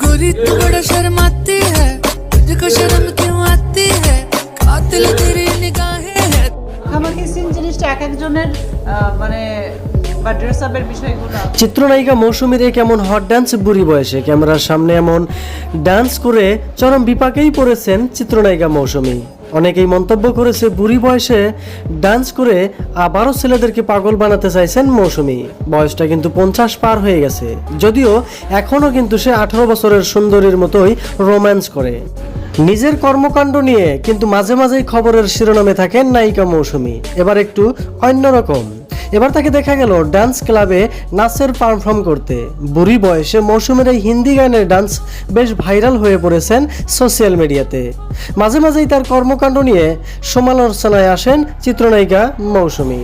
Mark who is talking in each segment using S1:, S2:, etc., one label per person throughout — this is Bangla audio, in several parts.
S1: गोरी तू बड़ा शर्माती है तुझको शर्म क्यों आती है कातिल तेरी निगाहें है
S2: আমাকে সিন জিনিসটা এক একজনের আহ, মানে বা ড্রেস আপের বিষয়গুলো
S3: চিত্রনায়িকা মৌসুমীর এই কেমন হট ডান্স বুড়ি বয়সে ক্যামেরার সামনে এমন ডান্স করে চরম বিপাকেই পড়েছেন চিত্রনায়িকা মৌসুমী অনেকেই মন্তব্য করেছে, বুড়ি বয়সে ডান্স করে আবারও ছেলেদেরকে পাগল বানাতে চাইছেন মৌসুমি। বয়সটা কিন্তু পঞ্চাশ পার হয়ে গেছে। যদিও এখনও কিন্তু সে আঠারো বছরের সুন্দরীর মতোই রোম্যান্স করে। নিজের কর্মকাণ্ড নিয়ে কিন্তু মাঝে মাঝেই খবরের শিরোনামে থাকেন নায়িকা মৌসুমি। এবার একটু অন্যরকম এবার তাকে দেখা গেল ডান্স ক্লাবে নাচের পারফর্ম করতে। বুড়ি বয়সে মৌসুমের এই হিন্দি গানের ডান্স বেশ ভাইরাল হয়ে পড়েছেন সোশ্যাল মিডিয়াতে মাঝে মাঝেই তার কর্মকাণ্ড নিয়ে সমালোচনায় আসেন চিত্রনায়িকা মৌসুমী।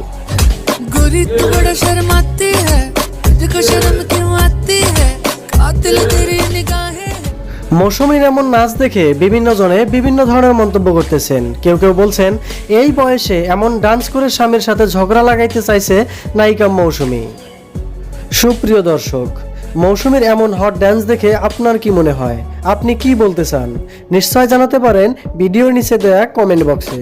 S3: মৌসুমীর এমন নাচ দেখে বিভিন্ন জনে বিভিন্ন ধরনের মন্তব্য করতেছেন। কেউ কেউ বলছেন, এই বয়সে এমন ডান্স করে স্বামীর সাথে ঝগড়া লাগাইতে চাইছে নায়িকা মৌসুমী। সুপ্রিয় দর্শক, মৌসুমীর এমন হট ড্যান্স দেখে আপনার কি মনে হয়? আপনি কি বলতে চান? নিশ্চয় জানাতে পারেন ভিডিওর নিচে দেয়া কমেন্ট বক্সে